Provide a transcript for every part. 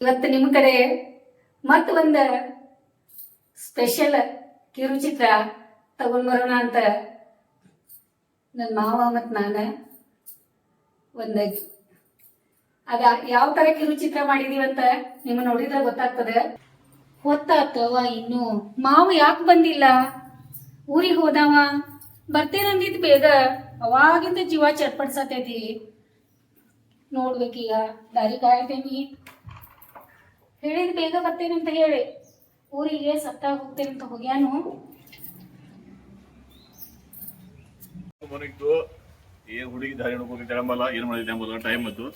ಇವತ್ತು ನಿಮ್ಮ ಕಡೆ ಮತ್ ಒಂದ ಸ್ಪೆಷಲ್ ಕಿರುಚಿತ್ರ ತಗೊಂಡ್ ಬರೋಣ ಅಂತ ನನ್ನ ಮಾವ ಮತ್ತು ನಾನು ಒಂದ ಅದ ಯಾವ ತರ ಕಿರುಚಿತ್ರ ಮಾಡಿದೀವಂತ ನಿಮ್ಮ ನೋಡಿದ್ರೆ ಗೊತ್ತಾಗ್ತದೆ. ಹೊತ್ತಾತವ ಇನ್ನು. ಮಾವ ಯಾಕೆ ಬಂದಿಲ್ಲ? ಊರಿಗೆ ಹೋದವ? ಬರ್ತೇನಂದಿದ್ ಬೇಗ? ಅವಾಗಿಂದ ಜೀವ ಚಟ್ಪಡ್ಸತೈತಿ ನೋಡ್ಬೇಕೀಗ. ದಾರಿ ಕಾಯ್ತೇನಿ ಹೇಳಿದ್ ಬೇಗ ಬರ್ತೇನೆ ಅಂತ ಹೇಳಿ. ಊರಿಗೆ ಸತ್ತ ಹೋಗ್ತೇನೆ ಅಂತ ಹೋಗ್ಯಾನು. ಮನಿಟ್ಟು ಏ ಹುಡುಗಿ ದಾರಿ ನೋಡ್ಕೊಂಡು ತಗೊಂಬಲ್ಲ ಏನ್ ಮಾಡಿದ್ದೆ ಎಂಬುದು ಟೈಮ್ ಅದು.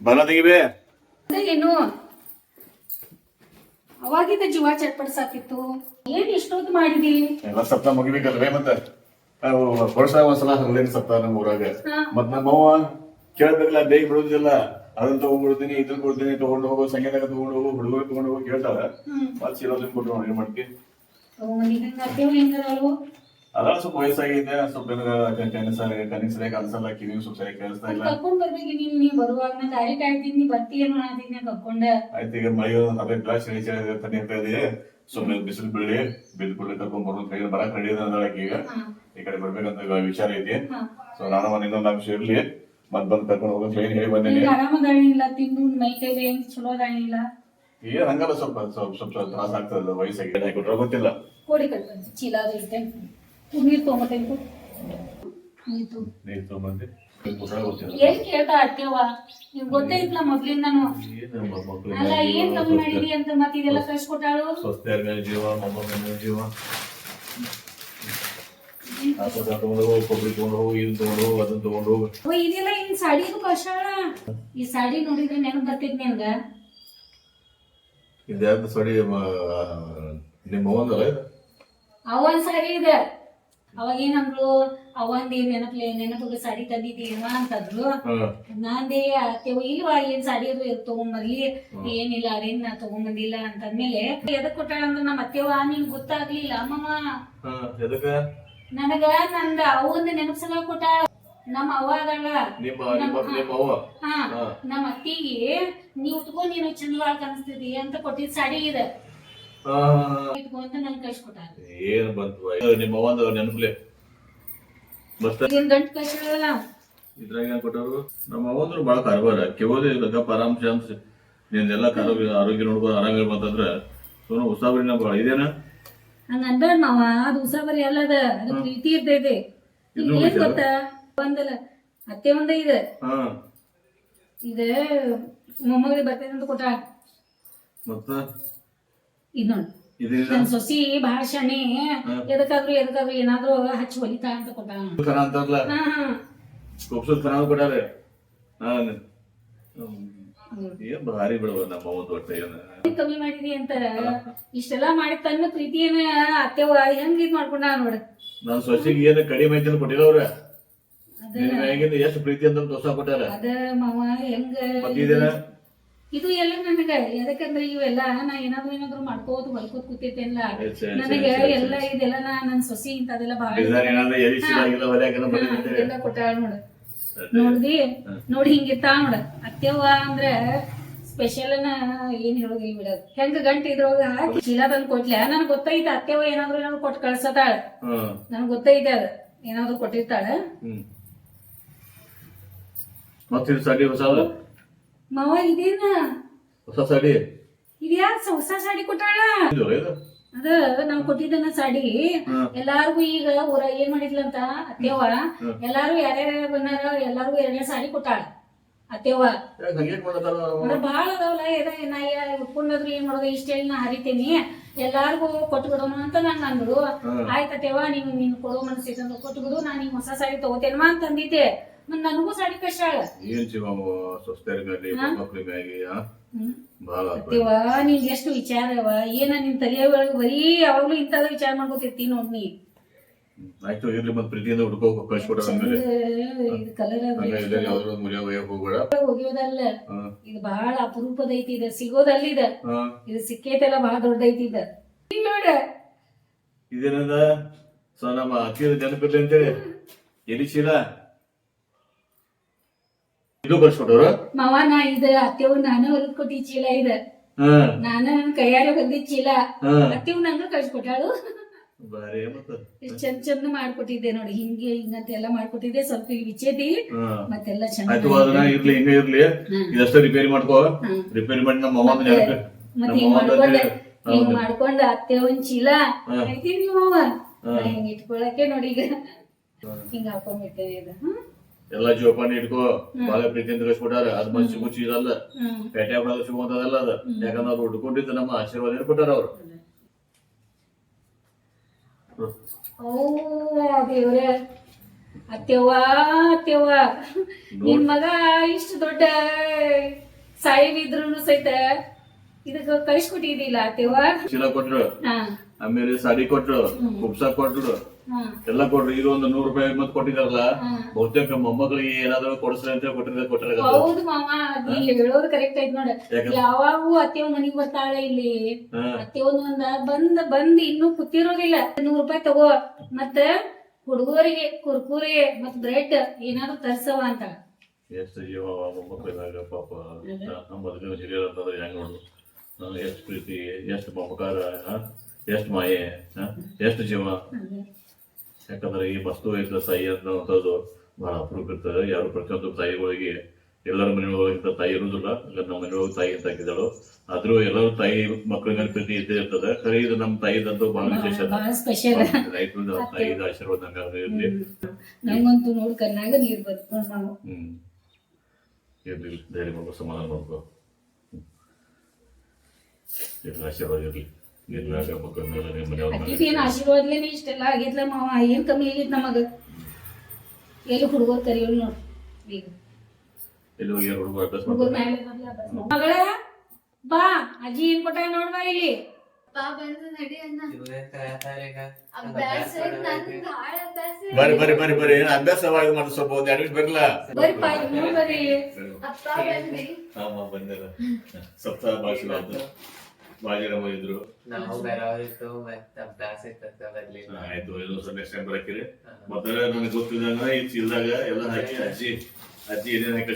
ಬಲ ತೆಗಿಬೇ. ಏನು? ಅವಾಗಿಂದ ಜೀವ ಚಟ್ಪಡ್ಸಾತಿತ್ತು ಏನ್ ಇಷ್ಟೊತ್ತು ಮಾಡಿದಿ? ಎಲ್ಲ ಸಪ್ತ ಮುಗಿಬೇಕಲ್ವೇ ಮತ್ತೆ? ವರ್ಷ ಒಂದ್ಸಲ ಹರಲೇನ್ ಸಪ್ತ ನಮ್ಮ ಊರಾಗ. ಮತ್ ನಮ್ಮ ಅವ್ವ ಕೇಳ್ಬೇಕಲ್ಲ ಬೇಗ ಬಿಡುದಿಲ್ಲ. ಅದನ್ನ ತಗೊಂಡ್ಬಿಡ್ತೀನಿ ಇದನ್ನ ಕೊಡ್ತೀನಿ ತಗೊಂಡು ಹೋಗು ಸಂಗೀತ ತಗೊಂಡು ಹೋಗೋ ಹುಡುಗರು ತಗೊಂಡು ಹೋಗಿ ಕೇಳ್ತಾರ. ಹ್ಮ್. ಮತ್ ಸಿರೋದನ್ನ ಕೊಟ್ಟು ಏನ್ ಮಾಡ್ತಿ? ಅದ ಸ್ವಲ್ಪ ವಯಸ್ಸಾಗಿದೆ ಸ್ವಲ್ಪ ಕನಸ ಕನಸು ಅನ್ಸಲ್ಲ ಕಿವಿ ಸ್ವಲ್ಪ ಸರಿಯಾಗಿ ಕೇಳಿಸ್ತಾ ಇಲ್ಲ. ಕರ್ಕೊಂಡ್ ಬರ್ಬೇಕು ನೀನ್ ನೀ ಬರುವಾಗ ನಾ ದಾರಿ ಕಾಯ್ತೀನಿ ನೀ ಬರ್ತೀಯೇನೋ ಅನ್ನತೀನಿ ಕರ್ಕೊಂಡ. ಆಯ್ತು ಈಗ ಮಳೆ ಅದೇ ಗ್ಲಾಸ್ ಚಳಿ ಚಳಿ ತಣ್ಣಿ ಇರ್ತಾ ಇದೆ ಸುಮ್ಮನೆ ಬಿಸಿಲು ಬೀಳಿ ಬಿಲ್ ಬಿಡ್ಲಿ ಕರ್ಕೊಂಡ್ ಬರೋದು ಕೈ ಬರಕ್ ರೆಡಿ ಈಗ. ಈ ಕಡೆ ಬರ್ಬೇಕಂತ ವಿಚಾರ ಐತಿ ಸೊ ನಾನು ಒಂದು ಇನ್ನೊಂದು ಅಂಶ ಇರ್ಲಿ. ಮತ್ ಬಂದ್ ಕರ್ಕೊಂಡು ಹೋಗಕ್ ಏನ್ ಹೇಳಿ ಬಂದೇನಿ. ಈಗ ಆರಾಮದಾಳಿಲ್ಲ ತಿಂದು ಮೈ ಕೈಲಿ ಏನ್ ಚಲೋ ಅದಾಳಿಲ್ಲ ಏನ್ ಹಂಗಲ್ಲ ಸ್ವಲ್ಪ ಸ್ವಲ್ಪ ಸ್ವಲ್ಪ ತ್ರಾಸ ಆಗ್ತದಲ್ಲ ವಯಸ್ಸಾಗಿ ಕೊಟ್ರೆ ಗೊತ್ತಿಲ್ಲ. ಕೋಡಿ ಕಟ್ಕೊಂಡು ಚೀಲ ಅದು ಇರ್ತೇನೆ ನೀರ್ ತೊಗೊಂಬತ್ತೇನೆ ನೀರು ತಗೋ. ನೀರ್ ತಗೊಂಬಂದೆ. ಏನ್ ಕೇಳ್ತಾ ಅತ್ತೇವ ಗೊತ್ತೇ ಗೊತ್ತೈತ್ಲ ಮೊದ್ಲಿಂದನು. ಅಲ್ಲ ಏನ್ ಕಮ್ಮಿ ಮಾಡಿದಿ ಅಂತ ಮತ್ತೆ ಇದೆಲ್ಲ ಕಳ್ಸಿಕೊಟ್ಟಾಳು? ಸ್ವಸ್ಥ ಜೀವ ಮೊಮ್ಮಗ ಜೀವ. ಆ ಕೊಟ್ಟ ತಗೊಂಡು ಹೋಗು ಕೊಬ್ಬರಿ ತಗೊಂಡು ಹೋಗು ಇದನ್ನ ತಗೊಂಡು ಹೋಗು ಅದನ್ನ ತಗೊಂಡು ಹೋಗು ಓ ಇದೆಲ್ಲ ಇನ್ ಸಾಡಿದು ಕಷಾಳ ಈ ಸಾಡಿ ನೋಡಿದ್ರೆ ನೆನಪು ಬರ್ತೈತಿ ನಿನ್ಗ ಇದ್ಯಾವ್ದು ಸಡಿ ನಿಮ್ಮ ಒಂದಲ್ಲ ಇದು? ಅವನ್ ಇದೆ. ಅವಾಗ ಏನಂದ್ರು ಅವಂದೇ ನೆನಪ್ಲೆ ಸಾಡಿ ತಂದಿದ್ದೀವ ಅಂತಂದ್ರು. ನಾಂದೇ ಅತ್ತೆವ ಇಲ್ವಾ ಏನ್ ಸಾಡಿ ಅದು ತಗೊಂಬರ್ಲಿ? ಏನಿಲ್ಲ ಅದೇನ್ ನಾ ತಗೊಂಬಂದಿಲ್ಲ ಅಂತಂದ್ಮೇಲೆ ಎದಕ್ ಕೊಟ್ಟಾಳ ಅಂದ್ರೆ ನಮ್ಮ ಅತ್ತೆವ ನಿನ್ ಗೊತ್ತಾಗ್ಲಿಲ್ಲ ಅಮ್ಮಮ್ಮ ನನಗ ನಂದ ಅವಂದ ನೆನಪಿಸಲ ಕೊಟ್ಟ ನಮ್ಮ ಅವ್ವ ಅದಲ್ಲ ನಿಮ್ಮ ನಿಮ್ಮ ನಿಮ್ಮ ಅವ್ವ? ಹಾ. ನಮ್ಮ ಅತ್ತಿಗೆ ನೀವು ಉಟ್ಕೊಂಡ್ ನೀನು ಚಂದವಾಳ್ ಕಾಣಿಸ್ತಿದಿ ಅಂತ ಕೊಟ್ಟಿದ್ ಸಾಡಿ ಇದೆ. ಇಟ್ಕೊಂತ ನನ್ ಕಳ್ಸಿಕೊಟ್ಟಾರ. ಏನ್ ಬಂತು? ಇದು ನಿಮ್ಮ ಅವ್ವಂದ ನೆನಪಲೆ. ಗಂಟ್ ಇದ್ರಾಗ ಏನ್ ಕೊಟ್ಟರು ನಮ್ಮ ಅವ್ವಂದ್ರು ಬಾಳ ಕಾರ್ಬಾರ ಕೆವೋದೆ ಗಪ್ಪ ಆರಾಮ್ ಶಾಂತ ನಿಂದೆಲ್ಲ ಆರೋಗ್ಯ ಆರೋಗ್ಯ ನೋಡ್ಬೋದು ಆರಾಮ ಬಂತಂದ್ರ ಸೋನು ಉಸಾಬರಿನ ಬಾಳ. ಇದೇನ? ಹಂಗ ಅನ್ಬೇಡ ಮಾವ? ಅದು ಉಸಾಬರಿ ಅಲ್ಲದ ಅದು. ಪ್ರೀತಿ ಇರ್ತೈತಿ ಏನ್ ಗೊತ್ತ? ಒಂದಲ್ಲ. ಅತ್ತೆ ಒಂದ ಇದೆ. ಹಾ. ಇದೆ ಮೊಮ್ಮಗಳಿಗೆ ಬರ್ತೈತೆ ಅಂತ ಕೊಟ್ಟ ಮತ್ತ? ಇದ್ ನೋಡ್. ಇದೀನ? ನನ್ ಸೊಸಿ ಬಹಳ ಶಣಿ. ಎದಕ್ಕಾದ್ರೂ ಎದಕ್ಕಾದ್ರೂ ಏನಾದ್ರೂ ಹಚ್ಚಿ ಹೊಲಿತಾ ಅಂತ ಕೊಟ್ಟ. ಅಂತಾರಲ್ಲ? ಹಾ ಹಾ. ಕುಪ್ಸದ್ ಕನ ಕೊಟ್ಟಾರೆ. ಹಾ ಏನ್ ಭಾರಿ ಬಿಡುವ ನಮ್ಮ ಒಂದು ಒಟ್ಟ ಏನ. ಕಮ್ಮಿ ಮಾಡಿದಿ ಅಂತಾರ? ಇಷ್ಟೆಲ್ಲಾ ಮಾಡಿ ತನ್ನ ಪ್ರೀತಿಯನ್ನ ಅತ್ತೆವ ಹೆಂಗ್ ಇದ್ ಮಾಡ್ಕೊಂಡ ನೋಡ. ನನ್ ಸೊಸಿಗೆ ಏನ ಕಡಿಮೆ ಐತಿ ಅಂತ ಕೊಟ್ಟಿಲ್ಲ ಅವ್ರ. ಎಷ್ಟು ಪ್ರೀತಿ ಅಂತ ದೋಸ ಕೊಟ್ಟಾರ ಅದ ಮಾವ ಹೆಂಗ ಇದು ಎಲ್ಲ ನನಗ ಯಾಕಂದ್ರೆ ಇವೆಲ್ಲ ನಾ ಏನಾದ್ರು ಏನಾದ್ರು ಮಾಡ್ಕೋತ ಹೊಲ್ಕೋತ ಕೂತೈತೇನಲ್ಲ ನನಗೆ ಎಲ್ಲ ಇದೆಲ್ಲ ನಾ ನನ್ ಸೊಸಿ ಇಂತದೆಲ್ಲ ಬಂದಿದೆ ಎಲ್ಲ ಕೊಟ್ಟಾಳ ನೋಡ. ನೋಡ್ದಿ? ನೋಡಿ ಹಿಂಗಿರ್ತಾವ ನೋಡ. ಅತ್ತೆವ್ವ ಅಂದ್ರ ಸ್ಪೆಷಲ್ನ ಏನ್ ಹೇಳೋದಿಲ್ಲ ಬಿಡ. ಹೆಂಗ ಗಂಟ ಇದ್ರೊಳಗ ಚೀಲ ತಂದ್ ಕೊಟ್ಲ. ನನ್ ಗೊತ್ತೈತ ಅತ್ತೆವ್ವ ಏನಾದ್ರು ಏನಾದ್ರು ಕೊಟ್ಟು ಕಳ್ಸತಾಳ. ನನ್ ನನಗ್ ಗೊತ್ತೈತೆ ಅದ. ಏನಾದ್ರು ಕೊಟ್ಟಿರ್ತಾಳ. ಮತ್ತಿದು ಸಾಡಿ ಮಾವ ಇದೇನ? ಹೊಸ ಸಾಡಿ? ಇದ್ಯಾಕ ಹೊಸ ಸಾಡಿ ಕೊಟ್ಟಾಳ? ಅದ ನಾವ್ ಕೊಟ್ಟಿದ್ದನ್ನ ಸಾಡಿ. ಎಲ್ಲಾರ್ಗು ಈಗ ಊರ ಏನ್ ಮಾಡಿದ್ಲಂತ ಅತ್ತೆವ ಎಲ್ಲಾರು ಯಾರ್ಯಾರ ಬಂದಾರ ಎಲ್ಲಾರ್ಗು ಎರಡನೇ ಸಾಡಿ ಕೊಟ್ಟಾಳ ಅತ್ತೆವಾ ಬಾಳ ಅದಾವಲ್ಲ ಏನ ನಾ ಉಟ್ಕೊಂಡಾದ್ರು ಏನ್ ಮಾಡೋದು? ಇಷ್ಟ ಹೇಳಿ ನಾ ಹರಿತೀನಿ. ಎಲ್ಲಾರ್ಗು ಕೊಟ್ಟು ಬಿಡೋಣ ಅಂತ ನಾನು ಅಂದ್ರು ಆಯ್ತೇವಾ ನೀನ್ ನೀನ್ ಕೊಡೋ ಮನಸ್ಸೈತೆ ಅಂತ ಕೊಟ್ಟು ಬಿಡು ನಾ ನಿಂಗ್ ಹೊಸ ಸಾರಿ ತಗೋತೇನಮ್ಮ ಅಂತ ಅಂದಿದ್ದೆ. ಮತ್ ನನಗೂ ಸಾರಿ ಕಷ್ಟ ಏನ್ ಶಿವ ಸ್ವಸ್ಥರ ಮೇಲೆ ಮಕ್ಳ ಮ್ಯಾಗಿ ಎಷ್ಟು ವಿಚಾರವ. ಏನ ನಿನ್ ತಲೆಯ ಒಳಗ್ ಬರೀ ಯಾವಾಗ್ಲೂ ಇಂಥದ ವಿಚಾರ ಮಾಡ್ಕೋತಿರ್ತೀನಿ ನೋಡ್ ನೀ. ಆಯ್ತು ಇರ್ಲಿ ಮತ್ ಪ್ರೀತಿಯಿಂದ ಹುಡುಕೋ ಕಳ್ಸಿಕೊಟ್ಟಾರ ಅಂದ್ಮೇಲೆ. ಇದು ಯಾವ್ದಾದ್ರು ಮುರಿಯ ಒಯ್ಯಕ್ ಹೋಗ್ಬೇಡ. ಹೋಗ್ಯೋದಲ್ಲ ಇದು ಬಹಳ ಅಪರೂಪದ ಐತಿ ಸಿಗೋದಲ್ಲ ಇದು ಇದು ಸಿಕ್ಕೈತೆಲ್ಲ ಬಹಳ ದೊಡ್ಡ ಐತಿ ಇದ ನೋಡ. ಇದೇನದ? ಸೊ ನಮ್ಮ ಅತ್ತಿದ ನೆನಪಿರ್ಲಿ ಅಂತೇಳಿ. ಎಲ್ಲಿ ಚೀಲ ಇದು ಕಳ್ಸ್ಕೊಟ್ಟವ್ರು? ಮಾವ ನಾ ಇದ ಅತ್ತೆವ್ ನಾನ ಹೊರದ್ ಕೊಟ್ಟಿ ಚೀಲ ಇದ. ನಾನು ಕೈಯಾರೆ ಬಂದಿದ್ ಚೀಲ ಅತ್ತೆವ್ ನಂಗ ಕಳ್ಸಿಕೊಟ್ಟಾಳು. ಎಷ್ಟ್ ಚಂದ ಚಂದ ಮಾಡ್ಕೊಟ್ಟಿದ್ದೆ ನೋಡಿ ಹಿಂಗೆ ಹಿಂಗಂತ ಎಲ್ಲ ಮಾಡ್ಕೊಟ್ಟಿದ್ದೆ ಸ್ವಲ್ಪ ಇಲ್ಲಿ ಹಾ. ಮತ್ತೆಲ್ಲ ಆಯ್ತು ಅದನ್ನ ಇರ್ಲಿ ಹಿಂಗ ಇರ್ಲಿ. ಇದಷ್ಟೇ ರಿಪೇರಿ ಮಾಡ್ಕೋ. ರಿಪೇರಿ ಮಾಡಿ ನಮ್ಮ ಅಮ್ಮ ಮತ್ತೆ ಮತ್ ಹಿಂಗ್ ಮಾಡ್ಕೊಂಡೆ ಹಿಂಗ್ ಮಾಡ್ಕೊಂಡ ಅತ್ತೆ ಒಂದ್ ಚೀಲ. ಐತಿ ನೀವವ ಹಿಂಗ್ ಇಟ್ಕೊಳಕ್ಕೆ ನೋಡಿ ಈಗ. ಹಿಂಗ್ ಹಾಕೊಂಡ್ಬಿಡ್ತೇವೆ ಇದು. ಎಲ್ಲ ಜೋಪಾನ ಇಟ್ಕೋ. ಬಾಳ ಪ್ರೀತಿಯಿಂದ ಕಳ್ಸ್ಕೊಟ್ಟಾರ ಅದ್ ಮನ್ಸಿ ಮುಚ್ಚಿ ಇದಲ್ಲ ಹ್ಮ್. ಪೇಟೆ ಸಿಗುವಂತದಲ್ಲ ಅದ. ಯಾಕಂದ್ರೆ ಅವ್ರು ಹುಡ್ಕೊಂಡಿದ್ದು ನಮ್ಮ ಆಶೀರ್ವಾದ ಕೊಟ್ಟಾರ ಅವ್ರು. ದೇವ್ರೆ. ಅತ್ತೆವ್ವ ಅತ್ತೆವ್ವ. ನಿನ್ ಮಗ ಇಷ್ಟು ದೊಡ್ಡ ಸಾಯಿಬಿದ್ರು ಸಹಿತ ಇದಕ್ಕ ಕಳಿಸ್ಕೊಟ್ಟಿದ್ದಿಲ್ಲ ಅತ್ತೆವ್ವ? ಚೀಲ ಕೊಟ್ರು. ಆಮೇಲೆ ಸಾರಿ ಕೊಟ್ರು ಕುಬ್ಸ ಕೊಟ್ರು. ಎಲ್ಲ ಕೊಟ್ರು ಇದು ಒಂದು ನೂರು ರೂಪಾಯಿ ಮತ್ತೆ ಕೊಟ್ಟಿದಾರಲ್ಲ. ಬಹುತೇಕ ಮೊಮ್ಮಗಳಿಗೆ ಏನಾದ್ರು ಕೊಡಿಸ್ರಿ ಅಂತ ಕೊಟ್ಟಿದ್ರೆ ಕೊಟ್ಟಿರ ಹೌದು ಮಾಮ ನೀ ಹೇಳೋದು ಕರೆಕ್ಟ್ ಐತ್ ನೋಡ. ಯಾವಾಗೂ ಅತ್ತೆವ್ ಮನಿಗ್ ಬರ್ತಾಳೆ ಇಲ್ಲಿ. ಅತ್ತೆ ಒಂದ್ ಒಂದ ಬಂದ್ ಬಂದ್ ಇನ್ನೂ ಕೂತಿರೋದಿಲ್ಲ. ನೂರ್ ರೂಪಾಯಿ ತಗೋ. ಮತ್ತ ಹುಡುಗರಿಗೆ ಕುರ್ಕುರಿಗೆ ಮತ್ ಬ್ರೆಡ್ ಏನಾದ್ರು ತರ್ಸವ ಅಂತ. ಎಷ್ಟು ಜೀವ ಮೊಮ್ಮಕ್ಕಳಿದಾಗ ಪಾಪ. ನಮ್ಮ ಬದುಕಿನ ಹಿರಿಯರು ಅಂತಂದ್ರೆ ಹೆಂಗ್ ನೋಡು? ಹಾ, ಎಷ್ಟು ಪ್ರೀತಿ ಎಷ್ಟು ಮಮಕಾರ? ಎಷ್ಟು ಮಾಯೆ ಎಷ್ಟು ಜೀವ. ಯಾಕಂದ್ರೆ ಈ ವಸ್ತು ಇದ್ದ ತಾಯಿ ಅನ್ನೋಂಥದ್ದು ಬಹಳ ಅಪರೂಪ ಇರ್ತದೆ. ಯಾರು ಪ್ರತಿಯೊಂದು ತಾಯಿಗಳಿಗೆ ಎಲ್ಲರ ಮನೆ ಇಂಥ ತಾಯಿ ಇರುವುದಿಲ್ಲ. ನಮ್ಮ ಮನೆಯೊಳಗೆ ತಾಯಿ ಅಂತ ಹಾಕಿದಳು ಆದ್ರೂ ಎಲ್ಲರೂ ತಾಯಿ ಮಕ್ಕಳ ಮೇಲೆ ಪ್ರೀತಿ ಇದ್ದೇ ಇರ್ತದೆ. ಖರೆ ಇದು ನಮ್ಮ ತಾಯಿದಂತೂ ಬಹಳ ವಿಶೇಷ. ತಾಯಿದ ಆಶೀರ್ವಾದ ಇರ್ಲಿ. ನಂಗಂತೂ ನೋಡ್ ಕಣ್ಣಾಗ ನೀರ್ ಬರ್ತಾವ ನಾವು ಹ್ಮ್. ಇರ್ಲಿ ಧೈರ್ಯ ಮಾಡ್ಕೊ ಸಮಾಧಾನ ಮಾಡ್ಕೊ. ಇರ್ಲಿ ಆಶೀರ್ವಾದ ಇರ್ಲಿ. ಮೇಲೆ ಮೇಲೆ ಅಕ್ಕಿದ್ ಏನ್ ಆಶೀರ್ವಾದ್ಲೇನೆ ಇಷ್ಟೆಲ್ಲ ಆಗಿದ್ಲ ಮಾವ ಏನ್ ಕಮ್ಮಿ ಆಗಿದ್ ನಮಗ ಎಲ್ಲಿ ಹುಡುಗರ್ ಕರಿಯೋಲ್ ನೋಡ್ ಈಗ. ಹುಡುಗರ್ ಮಾಡು. ಮಗಳ ಬಾ ಅಜ್ಜಿ ಏನ್ ಕೊಟ್ಟ ನೋಡ್ಬಾ ಇಲ್ಲಿ? ಬಾ ಬಂದು ನಡಿ ಅಣ್ಣ. ಅಭ್ಯಾಸ ಅಭ್ಯಾಸ ನನ್ ಭಾಳ ಅಭ್ಯಾಸ ಬರ್ರಿ ಬರ್ರಿ ಬರ್ರಿ ಬರ್ರಿ. ಏನ್ ಅಭ್ಯಾಸವಾಗಿ ಮಾಡಿ ಸ್ವಲ್ಪ ಒಂದ್ ಎರಡು ನಿಮಿಷ ಬರಲ್ಲ ಬರಿ ಸಪ್ತಾಹ ಭಾಷಣ ಅಂತ ಇದ್ರು. ನಾವು ಬರೋರಿತ್ತು ಮತ್ತೆ ಅಭ್ಯಾಸ ಇತ್ತು ಬರ್ಲಿಲ್ಲ ಆಯ್ತು ಇದು ಸ್ವಲ್ಪ ನೆಕ್ಸ್ಟ್ ಟೈಮ್ ಬರಕಿರಿ ಮೊದಲ ನನಗೆ ಗೊತ್ತಿದ್ದಂಗ ಈ ಚೀಲದಾಗ ಎಲ್ಲ ಹಾಕಿ ಅಜ್ಜಿ ಅಜ್ಜಿ ಏನೇನು ಹಾಕಿ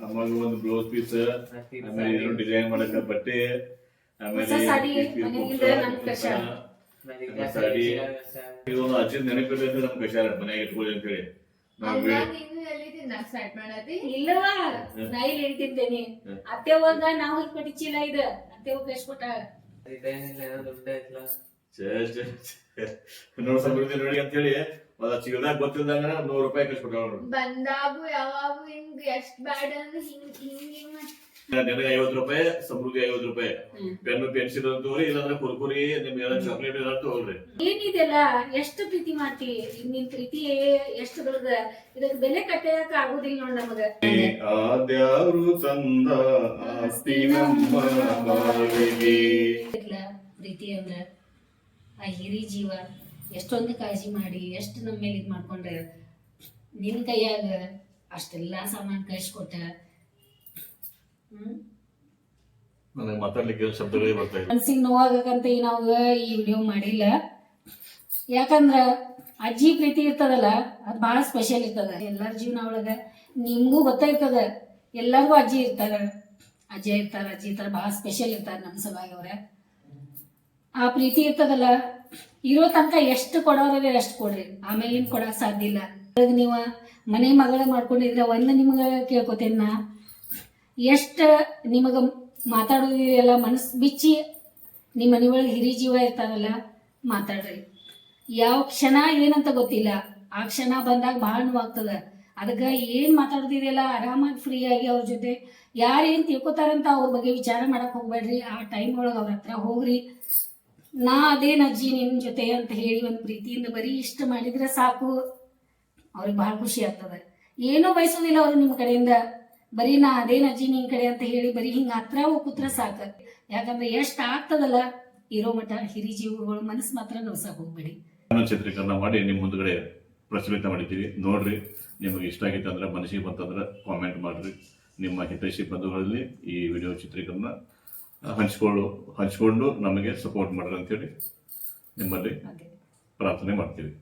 ಅಮ್ಮಗೆ ಒಂದು ಬ್ಲೌಸ್ ಪೀಸ್ ಆಮೇಲೆ ಇದನ್ನು ಡಿಸೈನ್ ಮಾಡಕ ಬಟ್ಟೆ ಆಮೇಲೆ ಸಾಡಿ ಅಜ್ಜಿ ನೆನಪಿಲ್ಲ ನಮ್ ಕಷಾರ ಮನೆಗೆ ಇಟ್ಕೊಳ್ಳಿ ಅಂತ ಹೇಳಿ. ನಾವು ಎಲ್ಲಿ ತಿನ್ನಕ್ ಸ್ಟಾರ್ಟ್ ಮಾಡತಿ ಇಲ್ಲವಾ ನಾ ಇಲ್ಲಿ ಅತ್ತೆ ಹೋಗ ನಾವು ಇಲ್ಲಿ ಕೊಟ್ಟಿ ಚೀಲ ಇದ. ಅತ್ತೆ ಹೋಗಿ ನೋಡ್ ಸಮೃದ್ಧಿ ನೋಡಿ ಅಂತ ಹೇಳಿ ಚೀಲದಾಗ ಗೊತ್ತಿಲ್ದಂಗ ನೂರು ರೂಪಾಯಿ ನೋಡು. ಬಂದಾಗು ಯಾವಾಗೂ ಹಿಂಗ್ ಎಷ್ಟ್ ಬ್ಯಾಡ ಅಂದ್ರೆ ಹಿಂಗ್ ಹಿಂಗ್ ಹಿಂಗ್. ನಿನಗೆ ಐವತ್ತು ರೂಪಾಯಿ ಸಮೃದ್ಧಿ ಐವತ್ತು ರೂಪಾಯಿ. ಪೆನ್ ಪೆನ್ಸಿಲ್ ಅಂತ ತಗೋರಿ ಇಲ್ಲಾಂದ್ರೆ ಕುರ್ಕುರಿ ನಿಮ್ಗೆ ಏನಾದ್ರು ಚಾಕ್ಲೇಟ್ ಏನಾದ್ರು ತಗೋರಿ ಏನಿದೆಲ್ಲ ಎಷ್ಟು ಪ್ರೀತಿ ಮಾಡ್ತಿ ನಿನ್ ಪ್ರೀತಿ ಎಷ್ಟು ಬೆಳದ ಇದಕ್ ಬೆಲೆ ಕಟ್ಟಕ್ ಆಗುದಿಲ್ಲ ನೋಡ್ ನಮಗ. ಆದ್ಯಾರು ತಂದ ಆಸ್ತಿ ನಮ್ಮ ಬಾಳಿಗೆ ಪ್ರೀತಿ ಅಂದ್ರ ಆ ಹಿರಿ ಜೀವ ಎಷ್ಟೊಂದು ಕಾಳಜಿ ಮಾಡಿ ಎಷ್ಟು ನಮ್ಮ ಮೇಲೆ ಇದ್ ಮಾಡ್ಕೊಂಡ ನಿನ್ ಕೈಯಾಗ ಅಷ್ಟೆಲ್ಲಾ ಸಾಮಾನ್ ಕಳ್ಸಿಕೊಟ್ಟ ನನಗೆ ಮಾತಾಡ್ಲಿಕ್ಕೆ ಶಬ್ದಗಳೇ ಬರ್ತಾ ಇದೆ ಮನ್ಸಿಗೆ ನೋವಾಗಂತ ಈ ಈ ವಿಡಿಯೋ ಮಾಡಿಲ್ಲ. ಯಾಕಂದ್ರ ಅಜ್ಜಿ ಪ್ರೀತಿ ಇರ್ತದಲ್ಲ, ಅದು ಬಹಳ ಸ್ಪೆಷಲ್ ಇರ್ತದ. ಎಲ್ಲಾರ ಜೀವನ ಒಳಗ ನಿಮ್ಗೂ ಗೊತ್ತಾಯ್ತದ. ಎಲ್ಲರಿಗೂ ಅಜ್ಜಿ ಇರ್ತಾರ. ಅಜ್ಜಿ ಇರ್ತಾರ ಅಜ್ಜಿ ಇರ್ತಾರ ಬಹಳ ಸ್ಪೆಷಲ್ ಇರ್ತಾರ ನಮ್ಮ ಸಲುವಾಗಿ ಅವ್ರ. ಆ ಪ್ರೀತಿ ಇರ್ತದಲ್ಲ, ಇರೋ ತನಕ ಎಷ್ಟು ಕೊಡೋರೇ ಅಷ್ಟು ಕೊಡ್ರಿ. ಆಮೇಲೆ ನಿಮ್ ಕೊಡಕ್ ಸಾಧ್ಯ ಇಲ್ಲ. ನೀವ ಮನೆ ಮಗಳ ಮಾಡ್ಕೊಂಡಿದ್ರೆ ಒಂದ್ ನಿಮ್ಗ ಕೇಳ್ಕೊತೇನ ಎಷ್ಟ ನಿಮಗ ಮಾತಾಡೋದಿದೆಯಲ್ಲ ಮನಸ್ ಬಿಚ್ಚಿ ನಿಮ್ಮ ಮನೆಯೊಳಗೆ ಹಿರಿ ಜೀವ ಇರ್ತಾರಲ್ಲ, ಮಾತಾಡ್ರಿ. ಯಾವ ಕ್ಷಣ ಏನಂತ ಗೊತ್ತಿಲ್ಲ. ಆ ಕ್ಷಣ ಬಂದಾಗ ಬಹಳ ನೋವಾಗ್ತದ. ಅದಕ್ಕೆ ಏನ್ ಮಾತಾಡ್ತಿದೆಯಲ್ಲ, ಆರಾಮಾಗಿ ಫ್ರೀ ಆಗಿ ಅವ್ರ ಜೊತೆ. ಯಾರು ಏನ್ ತಿಳ್ಕೊತಾರಂತ ಅವ್ರ ಬಗ್ಗೆ ವಿಚಾರ ಮಾಡಕ್ ಹೋಗ್ಬೇಡ್ರಿ. ಆ ಟೈಮ್ ಒಳಗೆ ಅವ್ರ ಹತ್ರ ಹೋಗ್ರಿ. ನಾ ಅದೇನು ಅಜ್ಜಿ ನಿಮ್ಮ ಜೊತೆ ಅಂತ ಹೇಳಿ ಒಂದು ಪ್ರೀತಿಯಿಂದ ಬರೀ ಇಷ್ಟ ಮಾಡಿದ್ರೆ ಸಾಕು. ಅವ್ರಿಗೆ ಬಹಳ ಖುಷಿ ಆಗ್ತದೆ. ಏನೂ ಬಯಸೋದಿಲ್ಲ ಅವ್ರು ನಿಮ್ಮ ಕಡೆಯಿಂದ. ಬರೀ ನಾ ಅದೇನ ಅಜ್ಜಿ ನಿನ್ ಕಡೆ ಅಂತ ಹೇಳಿ ಬರೀ ಹಿಂಗ ಹತ್ರ ಕೂತ್ರ ಸಾಕ. ಯಾಕಂದ್ರೆ ಎಷ್ಟ್ ಆಗ್ತದಲ್ಲ? ಇರೋ ಮಠ ಹಿರಿ ಜೀವಗಳು ಮನಸ್ಸು ಮಾತ್ರ ನೋಸಕ್ ಹೋಗ್ಬೇಡಿ. ಚಿತ್ರೀಕರಣ ಮಾಡಿ ನಿಮ್ಮ ಮುಂದ್ಗಡೆ ಪ್ರಚಲಿತ ಮಾಡಿದ್ದೀವಿ. ನೋಡ್ರಿ ನಿಮಗೆ ಇಷ್ಟ ಆಗಿತ್ತು ಅಂದ್ರೆ ಮನಸ್ಸಿಗೆ ಬಂತಂದ್ರೆ ಕಾಮೆಂಟ್ ಮಾಡ್ರಿ. ನಿಮ್ಮ ಹಿತೈಷಿ ಬಂಧುಗಳಲ್ಲಿ ಈ ವಿಡಿಯೋ ಚಿತ್ರೀಕರಣ ಹಂಚ್ಕೊಳ್ಳು ಹಂಚ್ಕೊಂಡು ನಮಗೆ ಸಪೋರ್ಟ್ ಮಾಡ್ರಿ ಅಂತೇಳಿ ನಿಮ್ಮಲ್ಲಿ ಪ್ರಾರ್ಥನೆ ಮಾಡ್ತೀವಿ.